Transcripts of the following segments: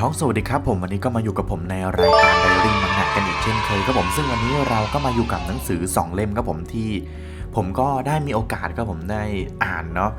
ท้องสวัสดีครับผมวันนี้ก็มาอยู่กับผมในรายการไดรี่มังงะกันอีกเช่นเคยครับผมซึ่งวันนี้เราก็มาอยู่กับหนังสือ 2 เล่มครับผมที่ ผมก็ได้มีโอกาสครับผมได้อ่านเนาะ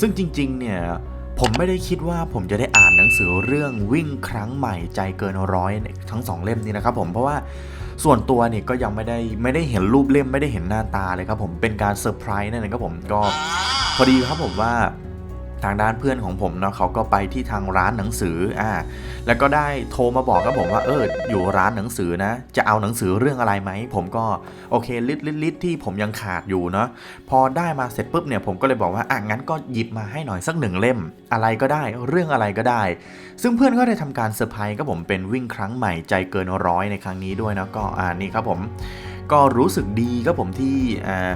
ซึ่งจริงๆเนี่ยผมไม่ได้คิดว่าผมจะได้อ่านหนังสือเรื่องวิ่งครั้งใหม่ใจเกินร้อยทั้งสองเล่มนี้นะครับผมเพราะว่าส่วนตัวเนี่ยก็ยังไม่ได้ไม่ได้เห็นรูปเล่มไม่ได้เห็นหน้าตาเลยครับผมเป็นการเซอร์ไพรส์นั่นเองครับผมก็พอดีครับผมว่า ทางด้านเพื่อนของผมเนาะเขาก็ไปที่ทางร้านหนังสืออ่าแล้วก็ได้โทรมาบอกกับผมว่าเอออยู่ร้านหนังสือนะ จะเอาหนังสือเรื่องอะไรไหมผมก็โอเคลิดลิดลิดที่ผมยังขาดอยู่เนาะพอได้มาเสร็จปุ๊บเนี่ยผมก็เลยบอกว่าอะงั้นก็หยิบมาให้หน่อยสักหนึ่งเล่ม อะไรก็ได้เรื่องอะไรก็ได้ ซึ่งเพื่อนก็ได้ทำการเซอร์ไพรส์กับผมเป็นวิ่งครั้งใหม่ใจเกินร้อยในครั้งนี้ด้วยนะก็อ่านี่ครับผมก็รู้สึกดีครับผมที่อ่า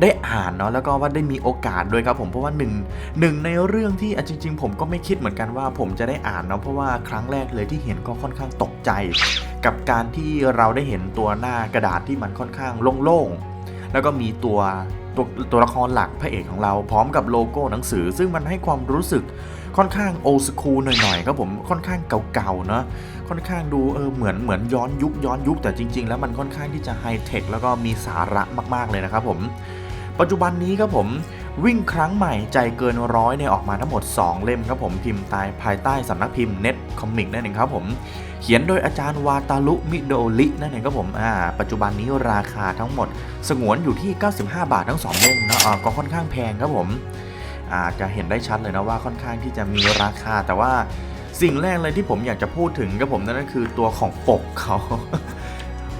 ได้อ่านเนาะแล้วก็ว่าได้มีโอกาสด้วยครับผมเพราะว่าหนึ่งหนึ่งในเรื่องที่จริง ๆ ผมก็ไม่คิดเหมือนกันว่าผมจะได้อ่านเนาะเพราะว่าครั้งแรกเลยที่เห็นก็ค่อนข้างตกใจ กับการที่เราได้เห็นตัวหน้ากระดาษที่มันค่อนข้างโล่งๆแล้วก็มีตัวตัวตัวละครหลักพระเอกของเราพร้อมกับโลโก้หนังสือ ซึ่งมันให้ความรู้สึกค่อนข้างโอ s คูลหน่อยๆครับผมค่อนข้างเก่าๆเนาะค่อนข้างดูเออเหมือนเหมือนย้อนยุคย้อนยุคแต่จริง ๆ แล้วมันค่อนข้างที่จะไฮเทคแล้วก็มีสาระมากๆเลยนะครับผม ปัจจุบันนี้ครับผมวิ่งครั้งใหม่ใจเกินร้อยเนี่ยออกมาทั้งหมด 2 เล่มครับผมพิมพ์ตายภายใต้สำนักพิมพ์เน็ตคอมิกนั่นเองครับผม เขียนโดยอาจารย์วาตาลุมิโดรินั่นเองครับผมอ่าปัจจุบันนี้ราคาทั้งหมด สงวนอยู่ที่ 95 บาททั้ง 2 เล่มนะอ่าก็ค่อนข้างแพงครับผมอาจะเห็นได้ชัดเลยนะว่าค่อนข้างที่จะมีราคาแต่ว่าสิ่งแรกเลยที่ผมอยากจะพูดถึงครับผมนั่นก็คือตัวของปกเขา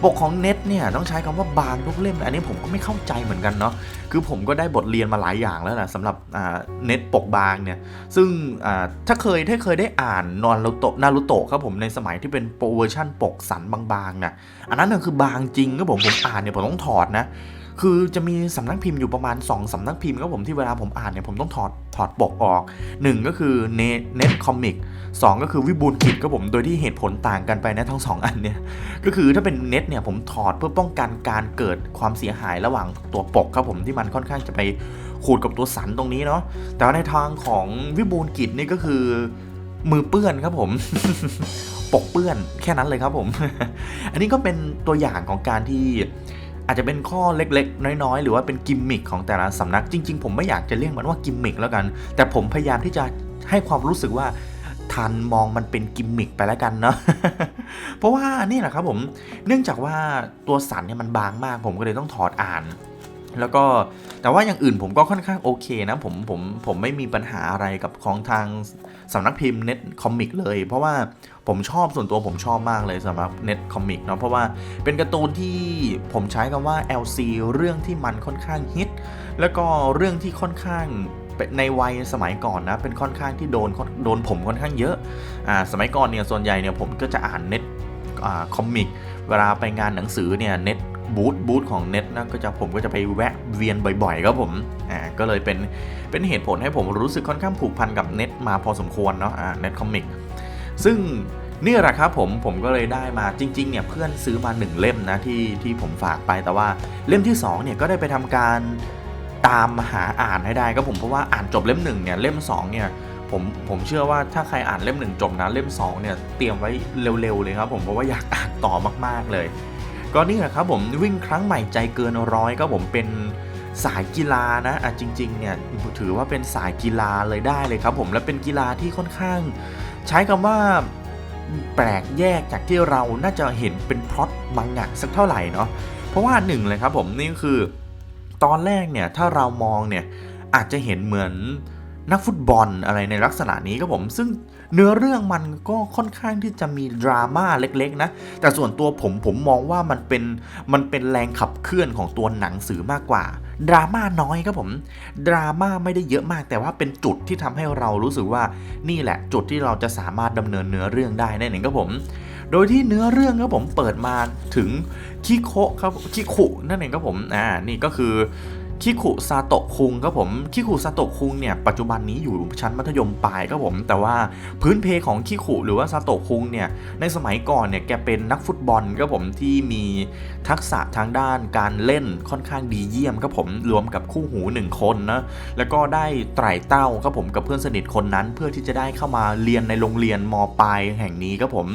ปกของเน็ตเนี่ยต้องใช้คำว่าบางทุกเล่ม อันนี้ผมก็ไม่เข้าใจเหมือนกันเนาะคือผมก็ได้บทเรียนมาหลายอย่างแล้วนะสำหรับเน็ตปกบางเนี่ยซึ่งถ้าเคยถ้าเคยได้อ่านนอนรุโตนารุโตะครับผมในสมัยที่เป็นโปรเวอร์ชั่นปกสันบางๆน่ะอันนั้นน่ะคือบางจริงครับผมผมอ่านเนี่ยผมต้องถอดนะ คือจะมีสำนักพิมพ์อยู่ประมาณ 2สำนักพิมพ์ครับผมที่เวลาผมอ่านเนี่ยผมต้องถอดถอดปกออก 1 ก็คือเน็ตคอมิกสก็คือวิบูลกิจครับผมโดยที่เหตุผลต่างกันไปนะทั้ง 2 อันเนี่ยก็คือถ้าเป็นเน็ตเนี่ยผมถอดเพื่อป้องกันการเกิดความเสียหายระหว่างตัวปกครับผมที่มันค่อนข้างจะไปขูดกับตัวสันตรงนี้เนาะแต่ว่าในทางของวิบูลกิจนี่ก็คือมือเปื้อนครับผมปกเปื้อนแค่นั้นเลยครับผม อันนี้ก็เป็นตัวอย่างของการที่ อาจจะเป็นข้อเล็กๆ น้อยๆ หรือว่าเป็นกิมมิคของแต่ละสำนักจริง ๆ ผมไม่อยากจะเรียกมันว่ากิมมิคแล้วกัน แต่ผมพยายามที่จะให้ความรู้สึกว่าทันมองมันเป็นกิมมิคไปแล้วกันเนาะ เพราะว่านี่แหละครับผม เนื่องจากว่าตัวสันเนี่ยมันบางมาก ผมก็เลยต้องถอดอ่าน แล้วก็แต่ว่าอย่างอื่นผมก็ค่อนข้างโอเคนะผมผมผมไม่มีปัญหาอะไรกับของทางสำนักพิมพ์เน็ตคอมิกเลย เพราะว่าผมชอบส่วนตัวผมชอบมากเลยสำหรับเน็ตคอมิกเนาะเพราะว่าเป็นการ์ตูนที่ผมใช้คำว่า LC เรื่องที่มันค่อนข้างฮิตแล้วก็เรื่องที่ค่อนข้างในวัยสมัยก่อนนะเป็นค่อนข้างที่โดนโดนผมค่อนข้างเยอะอ่าสมัยก่อนเนี่ยส่วนใหญ่เนี่ยผมก็จะอ่านเน็ตอ่าคอมิกเวลาไปงานหนังสือเนี่ยเน็ต บูธบูธของเน็ตนะก็จะผมก็จะไปแวะเวียนบ่อยๆครับผมอ่าก็เลยเป็นเป็นเหตุผลให้ผมรู้สึกค่อนข้างผูกพันกับเน็ตมาพอสมควรเนาะอ่าเน็ตคอมิกซึ่งนี่แหละครับผมผมก็เลยได้มาจริงๆเนี่ยเพื่อนซื้อมา1เล่มนะที่ที่ผมฝากไปแต่ว่าเล่มที่2เนี่ยก็ได้ไปทำการตามหาอ่านให้ได้ก็ผมเพราะว่าอ่านจบเล่ม1เนี่ยเล่ม2เนี่ยผมผมเชื่อว่าถ้าใครอ่านเล่ม1จบนะเล่ม2เนี่ยเตรียมไว้เร็วๆเลยครับผมเพราะว่าอยากอ่านต่อมากๆเลย ก็นี่แหละครับผมวิ่งครั้งใหม่ใจเกินร้อยก็ผมเป็นสายกีฬานะอะจริงๆเนี่ยถือว่าเป็นสายกีฬาเลยได้เลยครับผมและเป็นกีฬาที่ค่อนข้าง ใช้คำว่าแปลกแยกจากที่เราน่าจะเห็นเป็นพล็อตมังงะสักเท่าไหร่เนาะเพราะว่าหนึ่งเลยครับผมนี่ก็คือ ตอนแรกเนี่ยถ้าเรามองเนี่ยอาจจะเห็นเหมือน นักฟุตบอลอะไรในลักษณะนี้ครับผม ซึ่งเนื้อเรื่องมันก็ค่อนข้างที่จะมีดราม่าเล็กๆ นะ แต่ส่วนตัวผมผมมองว่ามันเป็นมันเป็นแรงขับเคลื่อนของตัวหนังสือมากกว่า ดราม่าน้อยครับผม ดราม่าไม่ได้เยอะมาก แต่ว่าเป็นจุดที่ทำให้เรารู้สึกว่านี่แหละ จุดที่เราจะสามารถดำเนินเนื้อเรื่องได้นั่นเองครับผม โดยที่เนื้อเรื่องครับผมเปิดมาถึงคิโคครับคิคุนั่นเองครับผมอ่านี่ก็คือ คิคุซาโตะคุงครับผมคิคุซาโตะคุงเนี่ยปัจจุบันนี้อยู่ชั้นมัธยมปลายครับผม แต่ว่าพื้นเพของคิคุหรือว่าซาโตะคุงเนี่ยในสมัยก่อนเนี่ยแกเป็นนักฟุตบอลครับผมที่มีทักษะทางด้านการเล่นค่อนข้างดีเยี่ยมครับผมรวมกับคู่หูหนึ่งคนนะแล้วก็ได้ไตร่เต้าครับผมกับเพื่อนสนิทคนนั้น เพื่อที่จะได้เข้ามาเรียนในโรงเรียนมปลายแห่งนี้ครับผม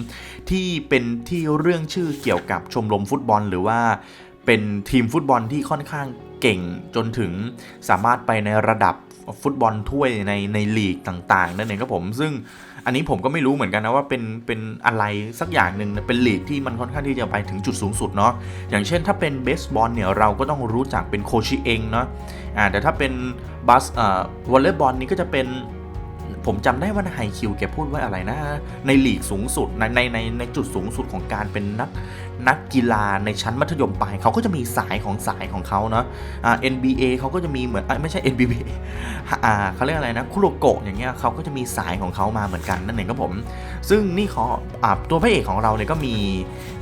ที่เป็นที่เรื่องชื่อเกี่ยวกับชมรมฟุตบอลหรือว่าเป็นทีมฟุตบอลที่ค่อนข้าง เก่งจนถึงสามารถไปในระดับฟุตบอลถ้วยในในลีกต่างๆนั่นเองครับผมซึ่งอันนี้ผมก็ไม่รู้เหมือนกันนะว่าเป็นเป็นอะไรสักอย่างหนึ่งเป็นลีกที่มันค่อนข้างที่จะไปถึงจุดสูงสุดเนาะอย่างเช่นถ้าเป็นเบสบอลเนี่ยเราก็ต้องรู้จักเป็นโคชิเองเนาะอ่าแต่ถ้าเป็นบาสเอ่อวอลเลย์บอลนี่ก็จะเป็น ผมจำได้ว่าไฮคิวแกพูดว่าอะไรนะ ในหลีกสูงสุดในในในในจุดสูงสุดของการเป็นนักนักกีฬาในชั้นมัธยมปลายเขาก็จะมีสายของสายของเขาเนาะอ่า NBA เขาก็จะมีเหมือนอไม่ใช่ NBA อ่าเขาเรียกอะไรนะคุโรโกะอย่างเงี้ยเขาก็จะมีสายของเขามาเหมือนกันนั่นเองครับผม ซึ่งนี่เขาอ่าตัวพระเอกของเราเนี่ยก็มี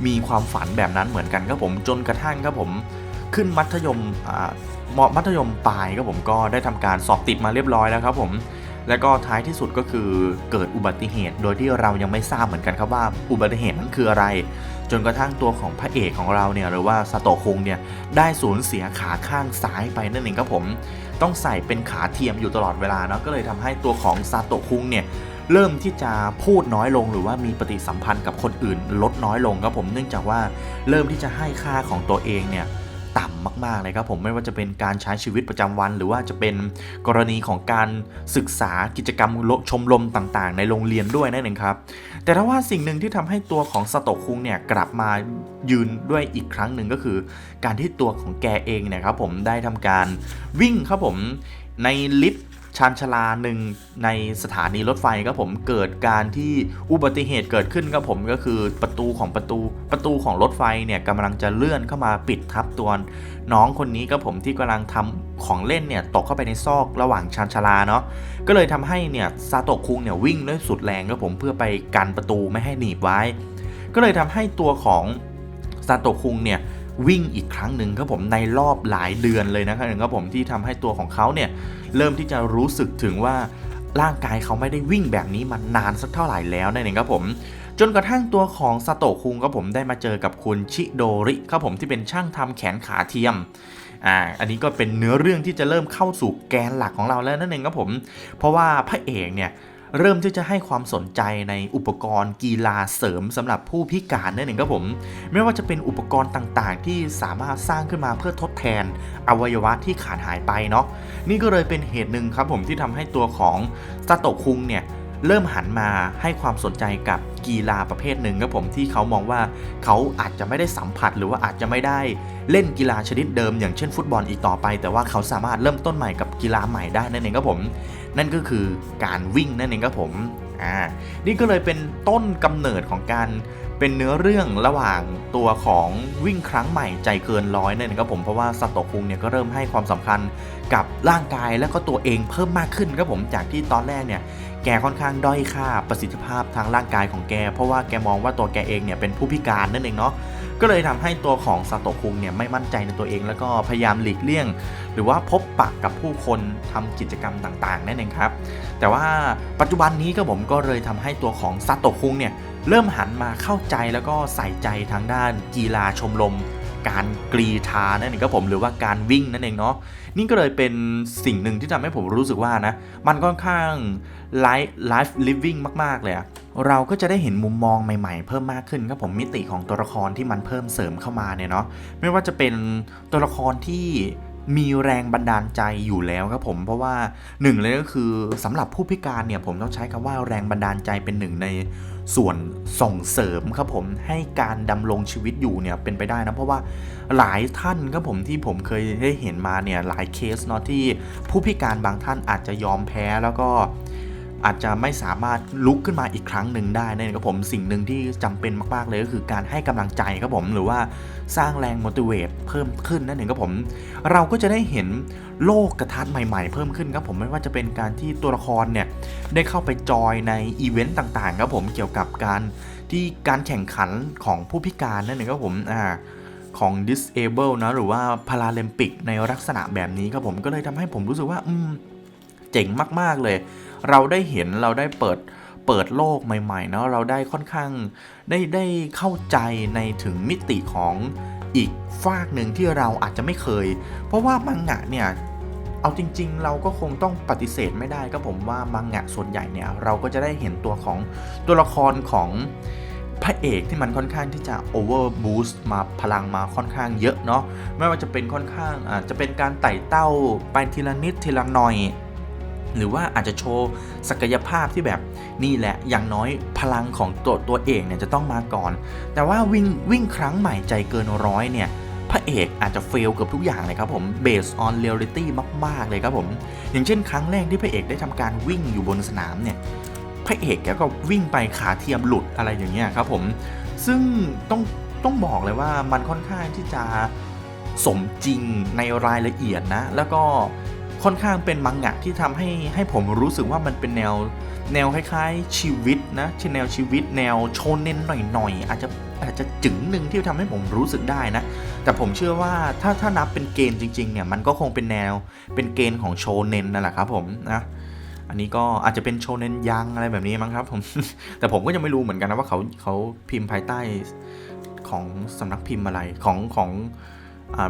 มีความฝันแบบนั้นเหมือนกันครับผมจนกระทั่งครับผมขึ้นมัธยมอ่ามมัธยมปลายครับผมก็ได้ทำการสอบติดมาเรียบร้อยแล้วครับผม แล้วก็ท้ายที่สุดก็คือเกิดอุบัติเหตุ โดยที่เรายังไม่ทราบเหมือนกันครับว่าอุบัติเหตุนั้นคืออะไร จนกระทั่งตัวของพระเอกของเราเนี่ยหรือว่าซาโตะคุงเนี่ยได้สูญเสียขาข้างซ้ายไปนั่นเองครับผม ต้องใส่เป็นขาเทียมอยู่ตลอดเวลาเนาะก็เลยทำให้ตัวของซาโตะคุงเนี่ยเริ่มที่จะพูดน้อยลงหรือว่ามีปฏิสัมพันธ์กับคนอื่น ลดน้อยลงครับผมเนื่องจากว่าเริ่มที่จะให้ค่าของตัวเองเนี่ย ต่ำมากๆเลยครับผมไม่ว่าจะเป็นการใช้ชีวิตประจำวัน หรือว่าจะเป็นกรณีของการศึกษากิจกรรมชมรมต่างๆ ในโรงเรียนด้วยนั่นเองครับ แต่ถ้าว่าสิ่งหนึ่งที่ทำให้ตัวของสโตคุงเนี่ยกลับมายืนด้วยอีกครั้งหนึ่งก็คือ การที่ตัวของแกเองเนี่ยครับผมได้ทำการวิ่งครับผมในลิฟต์ ชานชาลาหนึ่งในสถานีรถไฟครับผมเกิดการที่อุบัติเหตุเกิดขึ้นครับผมก็คือประตูของประตูประตูของรถไฟเนี่ยกำลังจะเลื่อนเข้ามาปิดทับตัวน้องคนนี้ครับผมที่กำลังทำของเล่นเนี่ยตกเข้าไปในซอกระหว่างชานชาลาเนาะก็เลยทำให้เนี่ยซาโตะคุงเนี่ยวิ่งด้วยสุดแรงครับผมเพื่อไปกันประตูไม่ให้หนีบไว้ ก็เลยทำให้ตัวของซาโตะคุงเนี่ย วิ่งอีกครั้งหนึ่งครับผมในรอบหลายเดือนเลยนะครับครับผมที่ทำให้ตัวของเขาเนี่ยเริ่มที่จะรู้สึกถึงว่าร่างกายเขาไม่ได้วิ่งแบบนี้มานานสักเท่าไหร่แล้วนั่นเองครับผมจนกระทั่งตัวของซาโตะคุงครับผมได้มาเจอกับคุณชิโดริครับผมที่เป็นช่างทำแขนขาเทียมอ่าอันนี้ก็เป็นเนื้อเรื่องที่จะเริ่มเข้าสู่แกนหลักของเราแล้วนั่นเองครับผม เพราะว่าพระเอกเนี่ย เริ่มที่จะให้ความสนใจในอุปกรณ์กีฬาเสริมสำหรับผู้พิการนั่นเองครับผม ไม่ว่าจะเป็นอุปกรณ์ต่างๆ ที่สามารถสร้างขึ้นมาเพื่อทดแทน อวัยวะที่ขาดหายไปเนาะนี่ก็เลยเป็นเหตุหนึ่งครับผมที่ทำให้ตัวของซาโตะคุงเนี่ย เริ่มหันมาให้ความสนใจกับกีฬาประเภทหนึ่งครับผมที่เขามองว่าเขาอาจจะไม่ได้สัมผัสหรือว่าอาจจะไม่ได้เล่นกีฬาชนิดเดิม อย่างเช่นฟุตบอลอีกต่อไป แต่ว่าเขาสามารถเริ่มต้นใหม่กับกีฬาใหม่ได้นั่นเองครับผม นั่นก็คือการวิ่งนั่นเองครับผมอ่านี่ก็เลยเป็นต้นกำเนิดของการเป็นเนื้อเรื่องระหว่างตัวของวิ่งครั้งใหม่ใจเกินร้อยนั่นเองครับผมเพราะว่าซาโตะคุงเนี่ยก็เริ่มให้ความสำคัญกับร่างกายและก็ตัวเองเพิ่มมากขึ้นครับผมจากที่ตอนแรกเนี่ย แกค่อนข้างด้อยค่าประสิทธิภาพทางร่างกายของแก เพราะว่าแกมองว่าตัวแกเองเนี่ยเป็นผู้พิการนั่นเองเนาะก็เลยทำให้ตัวของซาโตคุงเนี่ยไม่มั่นใจในตัวเอง แล้วก็พยายามหลีกเลี่ยง หรือว่าพบปะกับผู้คนทำกิจกรรมต่างๆนั่นเองครับ แต่ว่าปัจจุบันนี้ก็ผมก็เลยทำให้ตัวของซาโตคุงเนี่ยเริ่มหันมาเข้าใจแล้วก็ใส่ใจทางด้านกีฬาชมรม การกรีธานั่นเองครับผมหรือว่าการวิ่งนั่นเองเนาะนี่ก็เลยเป็นสิ่งหนึ่งที่ทำให้ผมรู้สึกว่านะ มันค่อนข้างไลฟ์ไลฟ์ลิฟวิ่งมาก ๆ เลยอะเราก็จะได้เห็นมุมมองใหม่ๆ เพิ่มมากขึ้นครับผมมิติของตัวละครที่มันเพิ่มเสริมเข้ามาเนี่ยเนาะไม่ว่าจะเป็นตัวละครที่ มีแรงบันดาลใจอยู่แล้วครับผมเพราะว่าหนึ่งเลยก็คือสำหรับผู้พิการเนี่ยผมต้องใช้คำว่าแรงบันดาลใจเป็นหนึ่งในส่วนส่งเสริมครับผมให้การดำรงชีวิตอยู่เนี่ยเป็นไปได้นะเพราะว่าหลายท่านครับผมที่ผมเคยได้เห็นมาเนี่ยหลายเคสเนาะที่ผู้พิการบางท่านอาจจะยอมแพ้แล้วก็ อาจจะไม่สามารถลุกขึ้นมาอีกครั้งหนึ่งได้นั่นครับผมสิ่งหนึ่งที่จำเป็นมาก ๆ เลยก็คือการให้กำลังใจครับผมหรือว่าสร้างแรง motivate เพิ่มขึ้นนั่นเองครับผม เราก็จะได้เห็นโลกกระทัดใหม่ ๆ เพิ่มขึ้นครับผมไม่ว่าจะเป็นการที่ตัวละครเนี่ยได้เข้าไปจอยในอีเวนต์ต่างๆครับผมเกี่ยวกับการที่การแข่งขันของผู้พิการนั่นเองครับผมอ่าของ disable นะหรือว่าพาราลิมปิกในลักษณะแบบนี้ครับผมก็เลยทำให้ผมรู้สึกว่าอืมเจ๋งมากๆเลย เราได้เห็นเราได้เปิดเปิดโลกใหม่ๆเนาะเราได้ค่อนข้างได้ได้เข้าใจในถึงมิติของอีกฝากหนึ่งที่เราอาจจะไม่เคย เพราะว่ามังงะเนี่ยเอาจริง ๆ เราก็คงต้องปฏิเสธไม่ได้ครับผมว่ามังงะส่วนใหญ่เนี่ยเราก็จะได้เห็นตัวของตัวละครของพระเอกที่มันค่อนข้างที่จะโอเวอร์บูสต์มาพลังมาค่อนข้างเยอะเนาะไม่ว่าจะเป็นค่อนข้างอาจจะเป็นการไต่เต้าไปทีละนิดทีละหน่อย หรือว่าอาจจะโชว์ศักยภาพที่แบบนี่แหละอย่างน้อยพลังของตัวตัวเอกเนี่ยจะต้องมาก่อน แต่ว่าวิ่งวิ่งครั้งใหม่ใจเกินร้อยเนี่ยพระเอกอาจจะเฟลเกือบทุกอย่างเลยครับผม based on reality มาก ๆ เลยครับผม อย่างเช่นครั้งแรกที่พระเอกได้ทำการวิ่งอยู่บนสนามเนี่ยพระเอกแกก็วิ่งไปขาเทียมหลุดอะไรอย่างเงี้ยครับผม ซึ่งต้องต้องบอกเลยว่ามันค่อนข้างที่จะสมจริงในรายละเอียดนะ แล้วก็ ค่อนข้างเป็นมังงะที่ทำให้ให้ผมรู้สึกว่ามันเป็นแนวแนวคล้ายๆชีวิตนะที่แนวชีวิตแนวโชเน้นหน่อยๆอาจจะอาจจะจึงหนึ่งที่ทำให้ผมรู้สึกได้นะ แต่ผมเชื่อว่าถ้าถ้านับเป็นเกณฑ์จริงๆเนี่ยมันก็คงเป็นแนวเป็นเกณฑ์ของโชเน้นนั่นแหละครับผมนะอันนี้ก็อาจจะเป็นโชเน้นยังอะไรแบบนี้มั้งครับผมแต่ผมก็ยังไม่รู้เหมือนกันนะว่าเขาเขาพิมพ์ภายใต้ของสำนักพิมพ์อะไรของของ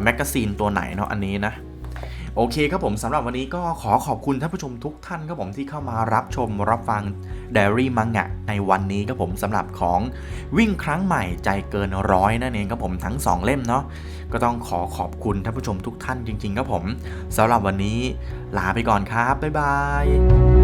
แมกกาซีนตัวไหนเนาะอันนี้นะ โอเคครับผมสำหรับวันนี้ก็ขอขอบคุณท่านผู้ชมทุกท่านครับผมที่เข้ามารับชมรับฟัง d ดรี่มังงะในวันนี้ครับผมสำหรับของวิ่งครั้งใหม่ใจเกินร้อยนั่นเองครับผมทั้ง 2 เล่มเนาะก็ต้องขอขอบคุณท่านผู้ชมทุกท่านจริงๆครับผมสำหรับวันนี้ลาไปก่อนครับบ๊ายบาย